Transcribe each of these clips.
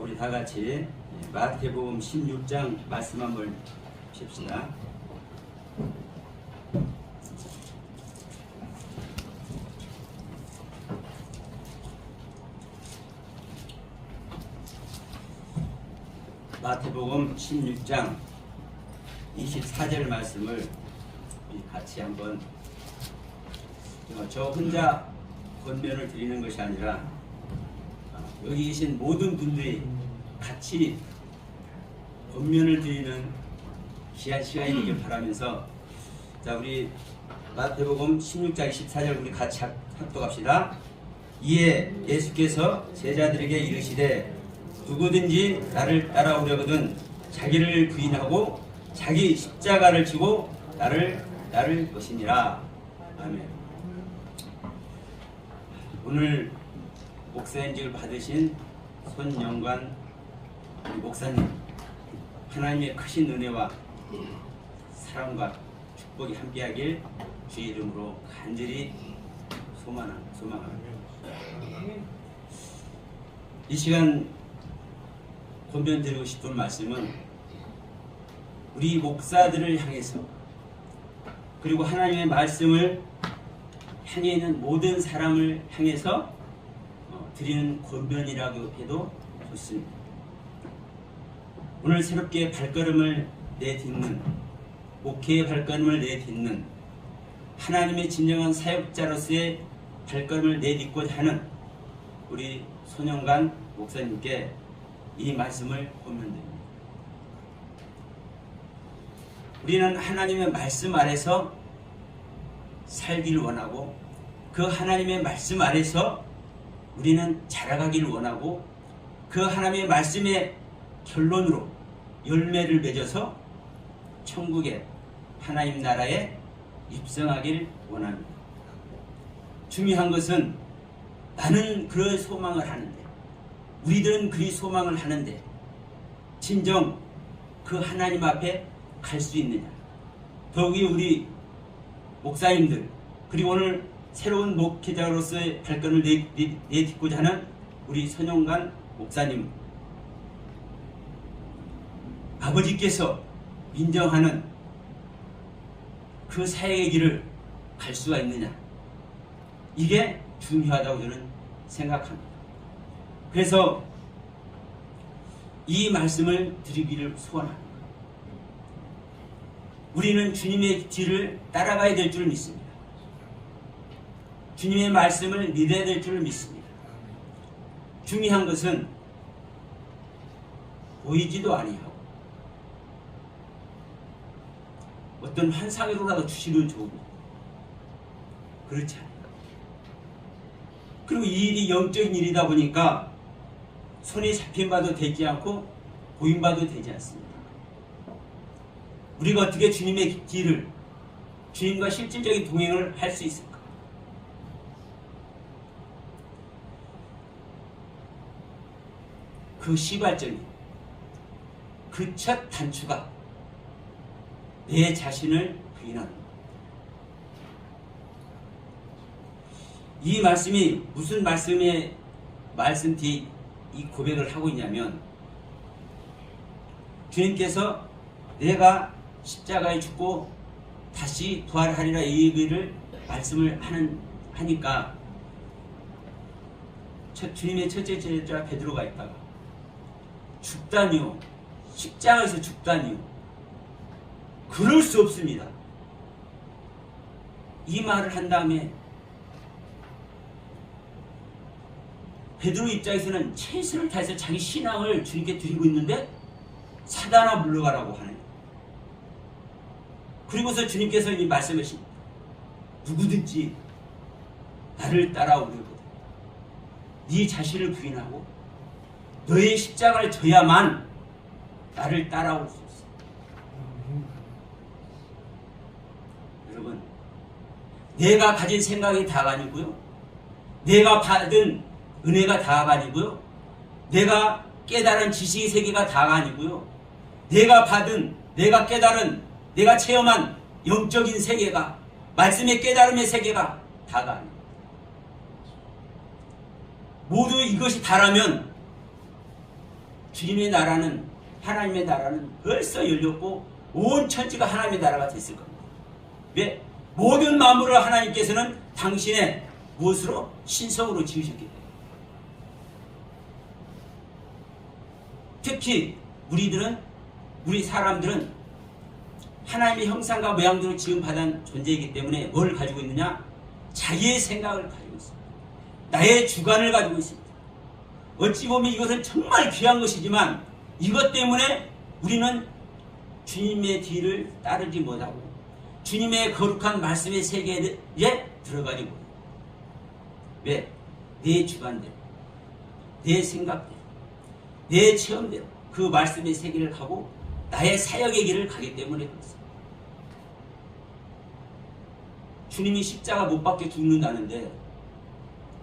우리 다 같이 예, 마태복음 16장 말씀 한번 봅시다. 마태복음 16장 24절 말씀을 같이 한번 어, 저 혼자 권면을 드리는 것이 아니라 어, 여기 계신 모든 분들이 같이 권면을 드리는 귀한 시간이 되길 바라면서 자 우리 마태복음 16장 24절 우리 같이 합- 합독합시다. 이에 예수께서 제자들에게 이르시되 누구든지 나를 따라오려거든 자기를 부인하고 자기 십자가를 지고 나를 따를 것이니라. 아멘. 오늘 목사인직을 받으신 손영관 목사님 하나님의 크신 은혜와 사랑과 축복이 함께하길 주의 이름으로 간절히 소망, 소망합니다. 이 시간 권변 드리고 싶은 말씀은 우리 목사들을 향해서 그리고 하나님의 말씀을 향해 있는 모든 사람을 향해서 어, 드리는 권변이라고 해도 좋습니다. 오늘 새롭게 발걸음을 내딛는 목회의 발걸음을 내딛는 하나님의 진정한 사역자로서의 발걸음을 내딛고자 하는 우리 손영관 목사님께 이 말씀을 권면드립니다. 우리는 하나님의 말씀 아래서 살기를 원하고 그 하나님의 말씀 아래서 우리는 자라가기를 원하고 그 하나님의 말씀의 결론으로 열매를 맺어서 천국의 하나님 나라에 입성하길 원합니다. 중요한 것은 나는 그런 소망을 하는데 우리들은 그 소망을 하는데 진정 그 하나님 앞에 갈 수 있느냐 더욱이 우리 목사님들 그리고 오늘 새로운 목회자로서의 발걸음을 내딛고자 하는 우리 선영관 목사님 아버지께서 인정하는 그 사역의 길을 갈 수가 있느냐 이게 중요하다고 저는 생각합니다. 그래서 이 말씀을 드리기를 소원합니다. 우리는 주님의 뒤를 따라가야 될 줄 믿습니다. 주님의 말씀을 믿어야 될 줄 믿습니다. 중요한 것은 보이지도 아니하고 어떤 환상으로라도 주시면 좋습니다. 그렇지 않아요. 그리고 이 일이 영적인 일이다 보니까 손에 잡힌 바도 되지 않고 보인 바도 되지 않습니다. 우리가 어떻게 주님의 길을 주님과 실질적인 동행을 할 수 있을까? 그 시발점이 그 첫 단추가 내 자신을 부인하는 것. 이 말씀이 무슨 말씀의 말씀 뒤에 이 고백을 하고 있냐면 주님께서 내가 십자가에 죽고 다시 부활하리라 이 얘기를 말씀을 하는 하니까 첫, 주님의 첫째 제자 베드로가 있다가 죽다니요 십자가에서 죽다니요 그럴 수 없습니다. 이 말을 한 다음에 베드로 입장에서는 최선을 다해서 자기 신앙을 주님께 드리고 있는데 사단아 물러가라고 하는 그리고서 주님께서 이 말씀하신 누구든지 나를 따라오려거든. 네 자신을 부인하고 너의 십자가를 져야만 나를 따라올 수 있어. 여러분 내가 가진 생각이 다가 아니고요. 내가 받은 은혜가 다가 아니고요. 내가 깨달은 지식의 세계가 다가 아니고요. 내가 받은 내가 깨달은 내가 체험한 영적인 세계가 말씀의 깨달음의 세계가 다가 아닙니다. 모두 이것이 다라면 주님의 나라는 하나님의 나라는 벌써 열렸고 온 천지가 하나님의 나라가 됐을 겁니다. 왜? 모든 만물을 하나님께서는 당신의 무엇으로? 신성으로 지으셨기 때문에. 특히 우리들은 우리 사람들은 하나님의 형상과 모양대로 지음 받은 존재이기 때문에 뭘 가지고 있느냐? 자기의 생각을 가지고 있습니다. 나의 주관을 가지고 있습니다. 어찌 보면 이것은 정말 귀한 것이지만 이것 때문에 우리는 주님의 뒤를 따르지 못하고 주님의 거룩한 말씀의 세계에 들어가지 못해요. 왜? 내 주관대로, 내 생각대로, 내 체험대로 그 말씀의 세계를 가고 나의 사역의 길을 가기 때문에 그렇습니다. 주님이 십자가 못 박혀 죽는다는데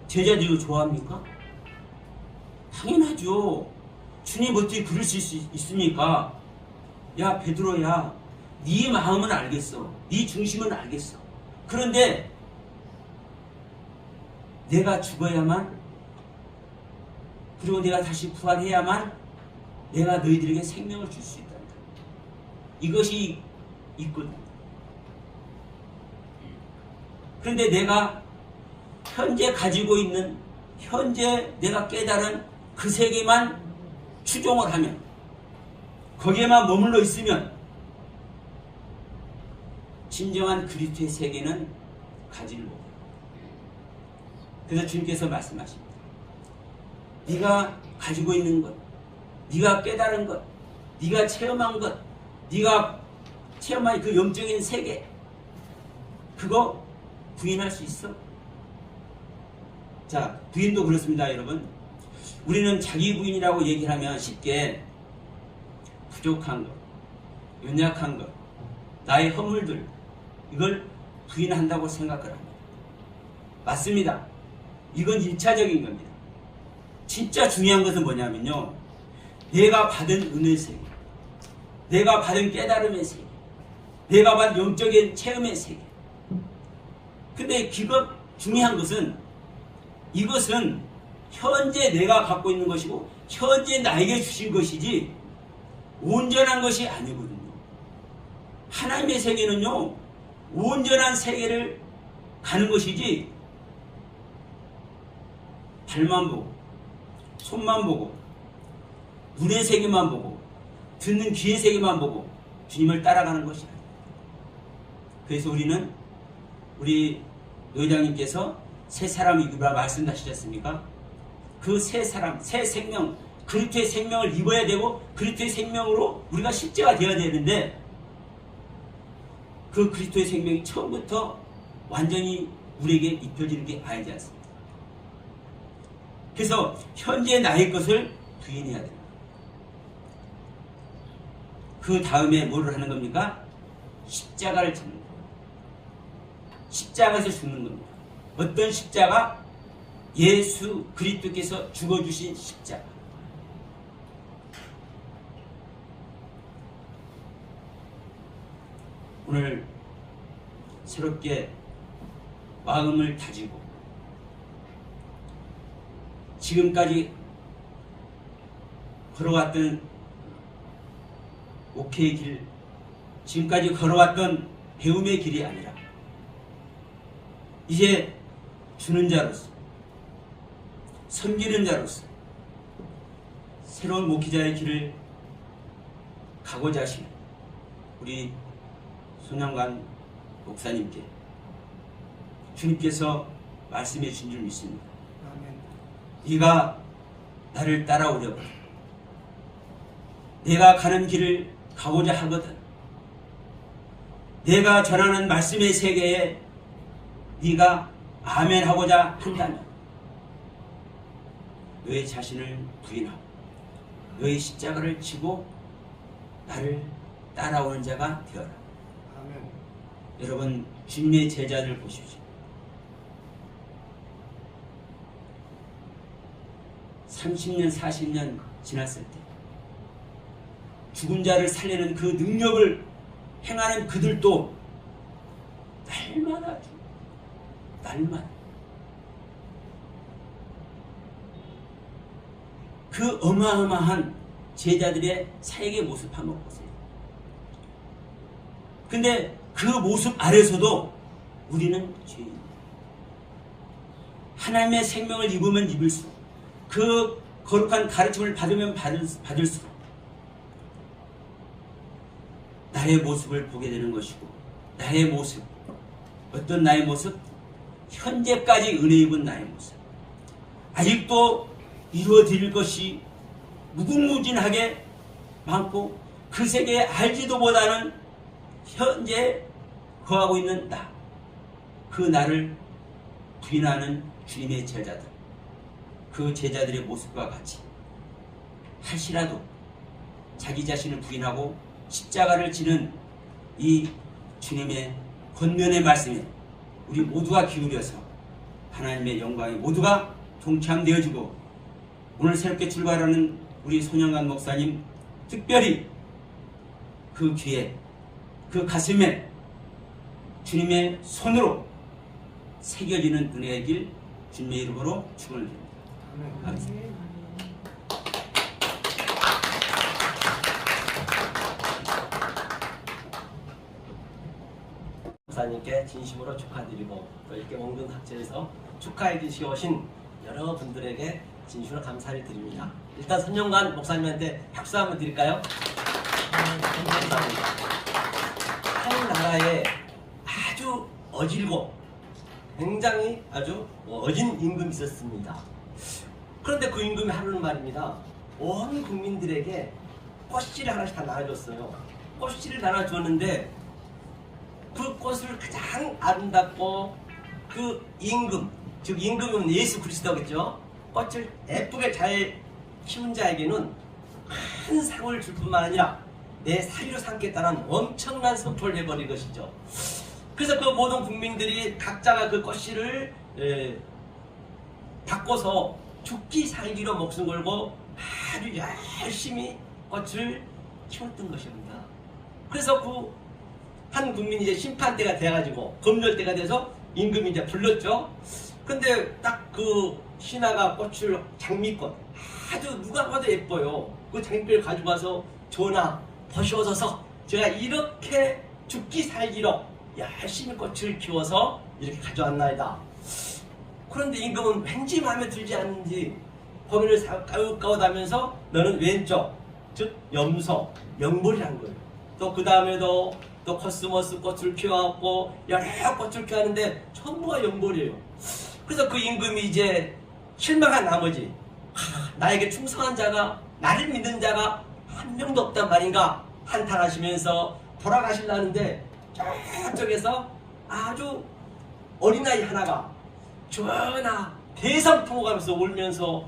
제자들이 좋아합니까? 당연하죠. 주님 어떻게 그러실 수 있습니까? 야 베드로야, 네 마음은 알겠어. 네 중심은 알겠어. 그런데 내가 죽어야만 그리고 내가 다시 부활해야만 내가 너희들에게 생명을 줄 수 있다. 이것이 있거든. 그런데 내가 현재 가지고 있는 현재 내가 깨달은 그 세계만 추종을 하면 거기에만 머물러 있으면 진정한 그리스도의 세계는 가지를 못해요. 그래서 주님께서 말씀하십니다. 네가 가지고 있는 것, 네가 깨달은 것, 네가 체험한 것, 네가 체험한 그 영적인 세계, 그거 부인할 수 있어? 자, 부인도 그렇습니다, 여러분. 우리는 자기 부인이라고 얘기를 하면 쉽게 부족한 것, 연약한 것, 나의 허물들, 이걸 부인한다고 생각을 합니다. 맞습니다. 이건 1차적인 겁니다. 진짜 중요한 것은 뭐냐면요. 내가 받은 은혜 세계, 내가 받은 깨달음의 세계, 내가 받은 영적인 체험의 세계. 근데 기껏 중요한 것은 이것은 현재 내가 갖고 있는 것이고 현재 나에게 주신 것이지 온전한 것이 아니거든요. 하나님의 세계는요, 온전한 세계를 가는 것이지 발만 보고 손만 보고 눈의 세계만 보고 듣는 귀의 세계만 보고 주님을 따라가는 것이 아니에요. 그래서 우리는 우리 노회장님께서 새 사람이 누구라 말씀하시지 그 새 사람, 새 생명, 그리스도의 생명을 입어야 되고 그리스도의 생명으로 우리가 실제가 되어야 되는데 그 그리스도의 생명이 처음부터 완전히 우리에게 입혀지는 게 아니지 않습니까? 그래서 현재 나의 것을 부인해야 됩니다. 그 다음에 뭐를 하는 겁니까? 십자가를 찾는 겁니다. 십자가에서 죽는 겁니다. 어떤 십자가? 예수 그리스도께서 죽어주신 십자가. 오늘 새롭게 마음을 다지고 지금까지 걸어왔던 오케이 길, 지금까지 걸어왔던 배움의 길이 아니라 이제 주는 자로서 섬기는 자로서 새로운 목회자의 길을 가고자 하시는 우리 손양관 목사님께 주님께서 말씀해 주신 줄 믿습니다. 네가 나를 따라오려고 내가 가는 길을 가고자 하거든 내가 전하는 말씀의 세계에 네가 아멘 하고자 한다면 너의 자신을 부인하고 너의 십자가를 지고 나를 따라오는 자가 되어라. 아멘. 여러분 주님의 제자들 보십시오. 30년, 40년 지났을 때 죽은 자를 살리는 그 능력을 행하는 그들도 날마다 죽 날마다 그 어마어마한 제자들의 사역의 모습 한번 보세요. 근데 그 모습 아래서도 우리는 죄인. 하나님의 생명을 입으면 입을수록 그 거룩한 가르침을 받으면 받을, 받을수록 나의 모습을 보게 되는 것이고 나의 모습 어떤 나의 모습 현재까지 은혜 입은 나의 모습 아직도 이루어질 것이 무궁무진하게 많고 그 세계에 알지도 못하는 현재 거하고 있는 나, 그 나를 부인하는 주님의 제자들, 그 제자들의 모습과 같이 할시라도 자기 자신을 부인하고 십자가를 지는 이 주님의 권면의 말씀에 우리 모두가 기울여서 하나님의 영광에 모두가 동참되어지고 오늘 새롭게 출발하는 우리 손영관 목사님 특별히 그 귀에 그 가슴에 주님의 손으로 새겨지는 은혜의 길 주님의 이름으로 축원을 드립니다. 감사합니다. 목사님께 진심으로 축하드리고 또 이렇게 몽든 학제에서 축하해 주시고 오신 여러분들에게 진심으로 감사를 드립니다. 일단 선영관 목사님한테 박수 한번 드릴까요? 감사합니다. 한 나라에 아주 어질고 굉장히 아주 어진 임금이 있었습니다. 그런데 그 임금이 하루는 말입니다. 온 국민들에게 꽃씨를 하나씩 다 나눠줬어요. 꽃씨를 나눠주었는데 그 꽃을 가장 아름답고 그 임금, 즉 임금은 예수 그리스도겠죠. 꽃을 예쁘게 잘 키운 자에게는 큰 상을 줄 뿐만 아니라 내 사리로 삼겠다는 엄청난 선포를 해버린 것이죠. 그래서 그 모든 국민들이 각자가 그 꽃씨를 에, 바꿔서 죽기 살기로 목숨 걸고 아주 열심히 꽃을 키웠던 것입니다. 그래서 그 한 국민이 이제 심판대가 돼가지고 검열대가 돼서 임금이 이제 불렀죠. 근데 딱 그 신하가 꽃을 장미꽃 아주 누가 봐도 예뻐요. 그 장미꽃을 와서 전하 보시오소서 제가 이렇게 죽기 살기로 열심히 꽃을 키워서 이렇게 가져왔나이다. 그런데 임금은 왠지 마음에 들지 않는지 고민을 까웃까웃하면서 너는 왼쪽 즉 염소 명벌이란 거예요. 또 그 다음에도 또 코스모스 꽃을 키워갖고 여러 꽃을 키웠는데 전부가 연골이에요. 그래서 그 임금이 이제 실망한 나머지 하, 나에게 충성한 자가 나를 믿는 자가 한 명도 없단 말인가 한탄하시면서 돌아가시려는데 저쪽에서 아주 어린아이 하나가 전하 대성통곡하면서 울면서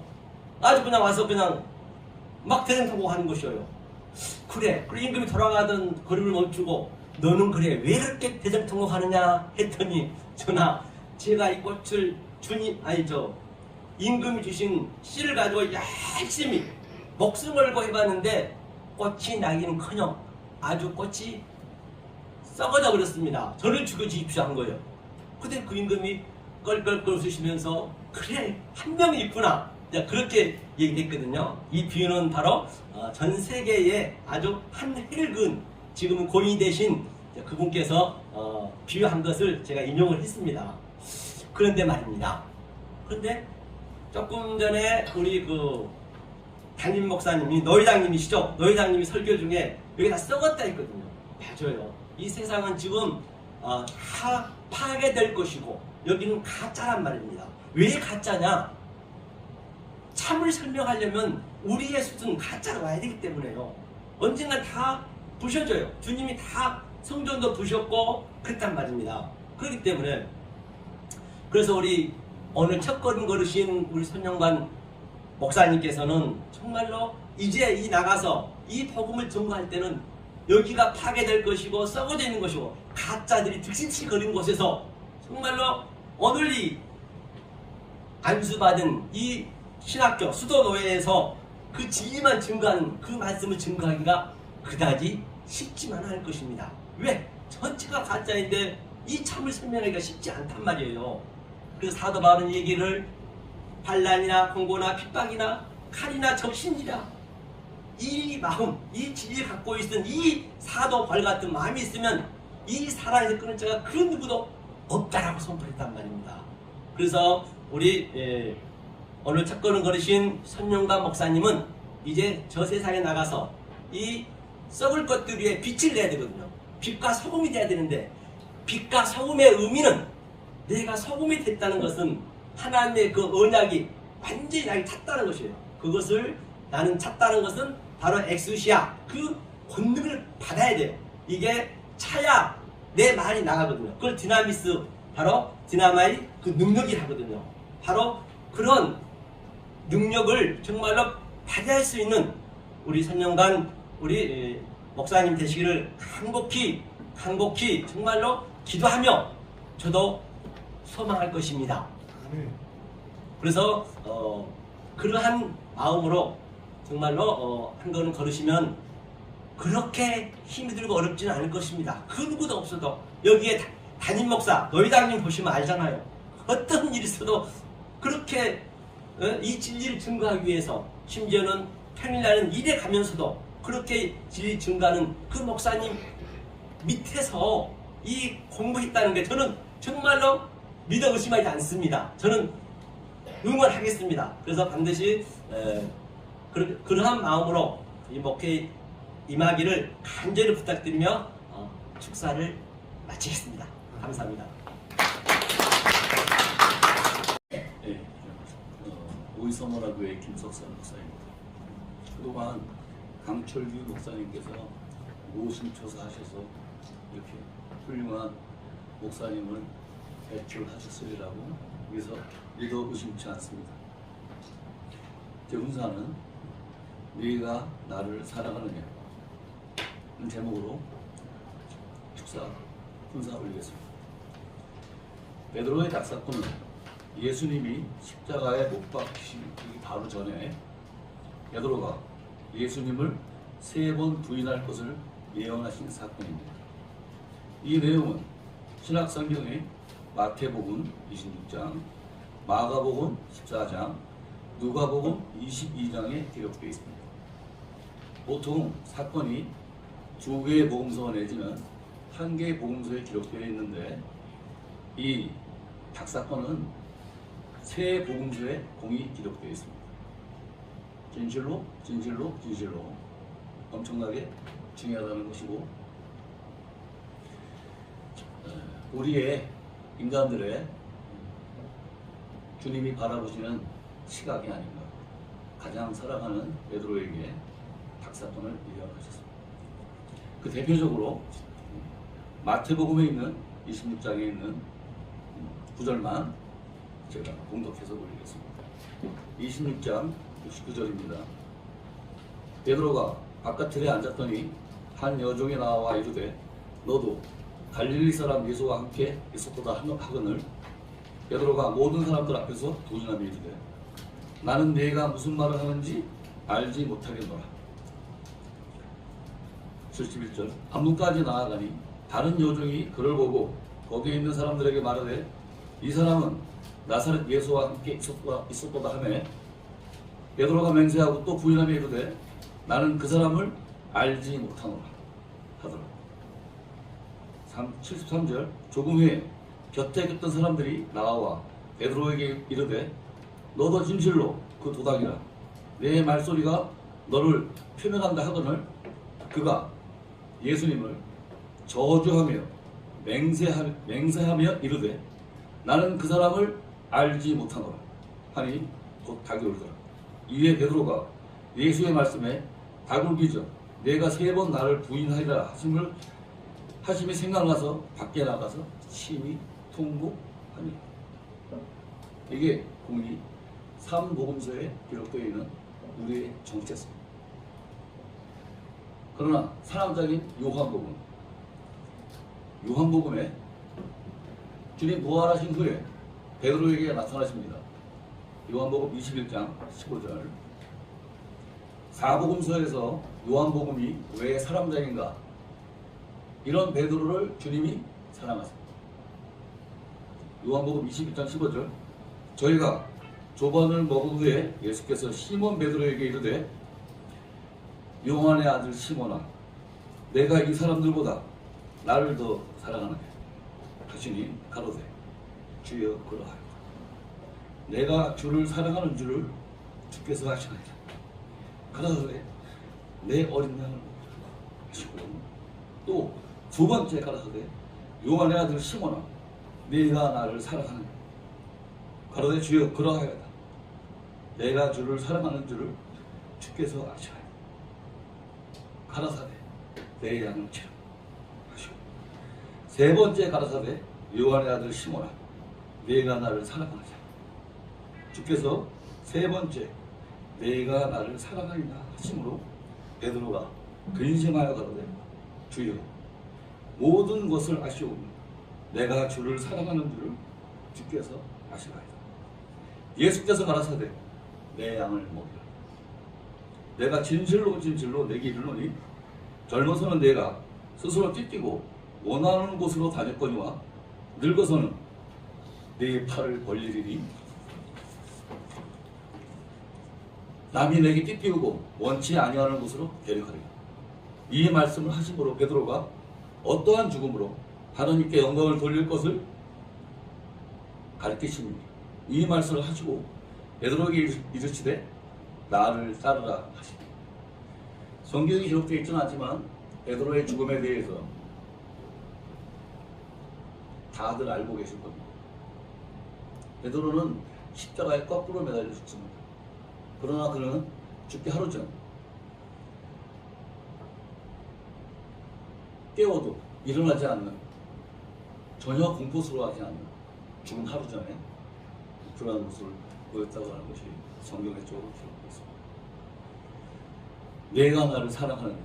아주 그냥 와서 그냥 막 대성통곡하는 것이에요. 그래. 그리고 임금이 돌아가던 걸음을 멈추고 너는 그래 왜 이렇게 대성통곡하느냐 했더니 전하 제가 이 꽃을 주님 아니 저 임금이 주신 씨를 가지고 열심히 목숨 걸고 해봤는데 꽃이 나기는커녕 아주 꽃이 썩어져 버렸습니다. 저를 죽여 주십시오 한 거예요. 근데 그 임금이 껄껄껄 웃으시면서 그래 한 명이 있구나 자, 그렇게 얘기했거든요. 이 비유는 바로 어, 전 세계에 아주 한 획은 지금은 고인이 되신 그분께서 어, 비유한 것을 제가 인용을 했습니다. 그런데 말입니다. 그런데 조금 전에 우리 그 담임 목사님이 노회장님이시죠? 노회장님이 설교 중에 여기 다 썩었다 했거든요. 맞아요. 이 세상은 지금 어, 다 파괴될 것이고 여기는 가짜란 말입니다. 왜 가짜냐? 참을 설명하려면 우리의 수준 가짜로 와야 되기 때문에요. 언젠가 다 부셔져요. 주님이 다 성전도 부셨고 그랬단 말입니다. 그렇기 때문에 그래서 우리 오늘 첫 걸음 걸으신 우리 손영관 목사님께서는 정말로 이제 이 나가서 이 복음을 전거할 때는 여기가 파괴될 것이고 썩어져 있는 것이고 가짜들이 득실치 거린 곳에서 정말로 오늘 이 안수받은 이 신학교 수도노예에서 그 진리만 증거하는 그 말씀을 증거하기가 그다지 쉽지만 않을 것입니다. 왜? 전체가 가짜인데 이 참을 설명하기가 쉽지 않단 말이에요. 그래서 사도 바울은 얘기를 반란이나 공고나 핍박이나 칼이나 적신이라 이 마음, 이 진리를 갖고 있는 이 사도 벌 같은 마음이 있으면 이 사랑에서 끊을 자가 그 누구도 없다라고 선포했단 말입니다. 그래서 우리 예, 오늘 첫 걸음 걸으신 선영관 목사님은 이제 저 세상에 나가서 이 썩을 것들 위에 빛을 내야 되거든요. 빛과 소금이 돼야 되는데 빛과 소금의 의미는 내가 소금이 됐다는 것은 하나님의 그 언약이 완전히 나를 탔다는 것이에요. 그것을 나는 찼다는 것은 바로 엑수시아 그 권능을 받아야 돼요. 이게 차야 내 말이 나가거든요. 그걸 디나미스 바로 디나마이 그 능력이 하거든요. 바로 그런 능력을 정말로 발휘할 수 있는 우리 선영관 우리 에, 목사님 되시기를 간곡히 간곡히 정말로 기도하며 저도 소망할 것입니다. 그래서 어, 그러한 마음으로 정말로 어, 한 걸음 걸으시면 그렇게 힘이 들고 어렵지는 않을 것입니다. 그 누구도 없어도 여기에 다- 담임 목사 노회장님 보시면 알잖아요. 어떤 일이 있어도 그렇게 어, 이 진리를 증거하기 위해서 심지어는 평일날은 일에 가면서도 그렇게 진리 증거하는 그 목사님 밑에서 이 공부했다는 게 저는 정말로 믿어 의심하지 않습니다. 저는 응원하겠습니다. 그래서 반드시 에, 그러, 그러한 마음으로 이 목회 임하기를 간절히 부탁드리며 어, 축사를 마치겠습니다. 감사합니다. 예, 어, 오이서머라교회 김석선 목사입니다. 그동안 강철규 목사님께서 노심초사하셔서 이렇게 훌륭한 목사님을 배출하셨으리라고 여기서 믿어 의심치 않습니다. 제 훈사는 네가 나를 사랑하느냐 는 제목으로 축사 훈사 올리겠습니다. 베드로의 닭사건은 예수님이 십자가에 못 박히기 바로 전에 베드로가 예수님을 세 번 부인할 것을 예언하신 사건입니다. 이 내용은 신약 성경의 마태복음 26장, 마가복음 14장, 누가복음 22장에 기록되어 있습니다. 보통 사건이 두 개의 복음서 내지는 한 개의 복음서에 기록되어 있는데 이 닭사건은 세 복음서에 공이 기록되어 있습니다. 진실로, 진실로, 진실로 엄청나게 중요하다는 것이고 어, 우리의 인간들의 주님이 바라보시는 시각이 아닌가 가장 사랑하는 베드로에게 닭사건을 예언하셨습니다. 그 대표적으로 마태복음에 있는 26장에 있는 구절만 제가 공독해서 올리겠습니다. 26장 69절입니다. 베드로가 바깥틀에 앉았더니 한 여종이 나와 이르되 너도 갈릴리 사람 예수와 함께 있었도다 하거늘 베드로가 모든 사람들 앞에서 부인하며 이르되 나는 네가 무슨 말을 하는지 알지 못하겠노라. 71절 안문까지 나아가니 다른 여종이 그를 보고 거기에 있는 사람들에게 말하되 이 사람은 나사렛 예수와 함께 있었다, 있었다 하매 베드로가 맹세하고 또 부인하며 이르되 나는 그 사람을 알지 못하노라 하더라 73절. 조금 후에 곁에 겼던 사람들이 나와 베드로에게 이르되 너도 진실로 그 도당이라. 내 말소리가 너를 표명한다 하거늘 그가 예수님을 저주하며 맹세하며, 맹세하며 이르되 나는 그 사람을 알지 못하노라 하니 곧 닭이 울더라. 이에 베드로가 예수의 말씀에 닭을 비져 내가 세 번 나를 부인하리라 하심을 하심이 생각나서 밖에 나가서 심히 통곡하니 이게 공이 삼복음서에 기록되어 있는 우리의 정체성입니다. 그러나 사랑적인 요한복음 요한복음에 주님 부활하신 후에 베드로에게 나타나십니다. 요한복음 21장 15절 사복음서에서 요한복음이 왜 사람장인가 이런 베드로를 주님이 사랑하십니다. 요한복음 21장 15절. 저희가 조반을 먹은 후에 예수께서 시몬 베드로에게 이르되 요한의 아들 시몬아 내가 이 사람들보다 나를 더 사랑하느냐? 하시니 가로되 주여 그러하여. 내가 주를 사랑하는 줄을 주께서 하시나이다. 가라사대 내 어린 양을 하시고 또 두 번째 가라사대 요한의 아들 시몬아 네가 나를 사랑하느냐 가로되 주여 그러하여다. 내가 주를 사랑하는 줄을 주께서 아시나이다 가라사대 내 양을 치라 하시고 세 번째 가라사대 요한의 아들 시몬아 네가 나를 사랑하자 주께서 세 번째 내가 나를 사랑하리라 하심으로 베드로가 근심하여 가로되 주여 모든 것을 아시오니 내가 주를 사랑하는 줄을 주께서 아시나이다 예수께서 가라사대 내 양을 먹이라 내가 진실로 진실로 내게 이르노니 젊어서는 내가 스스로 찢기고 원하는 곳으로 다녔거니와 늙어서는 내 팔을 벌리리니 남이 내게 띠띠우고 원치 아니하는 곳으로 데려가리라. 이 말씀을 하심으로 베드로가 어떠한 죽음으로 하나님께 영광을 돌릴 것을 가르치시니 이 말씀을 하시고 베드로에게 이르시되 나를 따르라 하시니 성경이 기록되어 있지는 않지만 베드로의 죽음에 대해서 다들 알고 계실 겁니다. 베드로는 십자가에 거꾸로 매달려 죽습니다. 그러나 그는 죽기 하루 전 깨워도 일어나지 않는 전혀 공포스러워하지 않는 죽은 하루 전에 그러한 모습을 보였다고 하는 것이 성경에 쪽으로 기록되어 있습니다. 내가 나를 사랑하는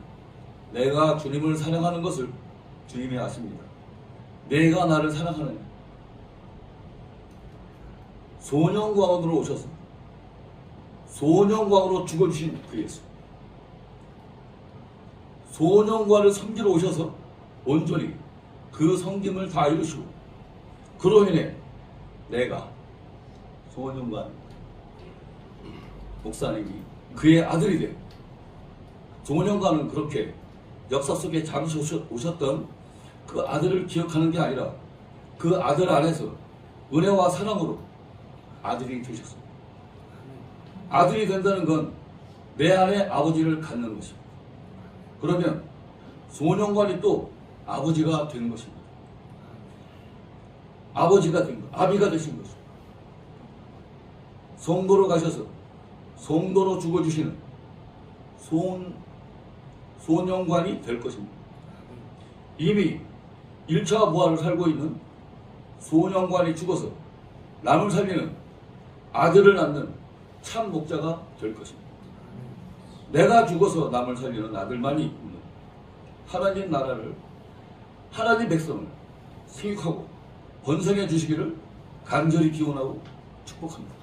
내가 주님을 사랑하는 것을 주님이 아십니다. 내가 나를 사랑하는 소년광으로 오셔서 소년광으로 죽어주신 그 예수 소년광을 섬기러 오셔서 온전히 그 섬김을 다 이루시고 그로 인해 내가 소년관 목사님이 그의 아들이 돼 소년관은 그렇게 역사 속에 잠시 오셨- 오셨던 그 아들을 기억하는 게 아니라 그 아들 안에서 은혜와 사랑으로 아들이 되셨습니다. 아들이 된다는 건 내 안에 아버지를 갖는 것입니다. 그러면 소년관이 또 아버지가 되는 것입니다. 아버지가 된 것, 아비가 되신 것입니다. 성도로 가셔서 성도로 죽어주시는 손, 소년관이 될 것입니다. 이미 1차 부활을 살고 있는 소년관이 죽어서 남을 살리는 아들을 낳는 참 목자가 될 것입니다. 내가 죽어서 남을 살리는 아들만이 있는 하나님 나라를 하나님 백성을 생육하고 번성해 주시기를 간절히 기원하고 축복합니다.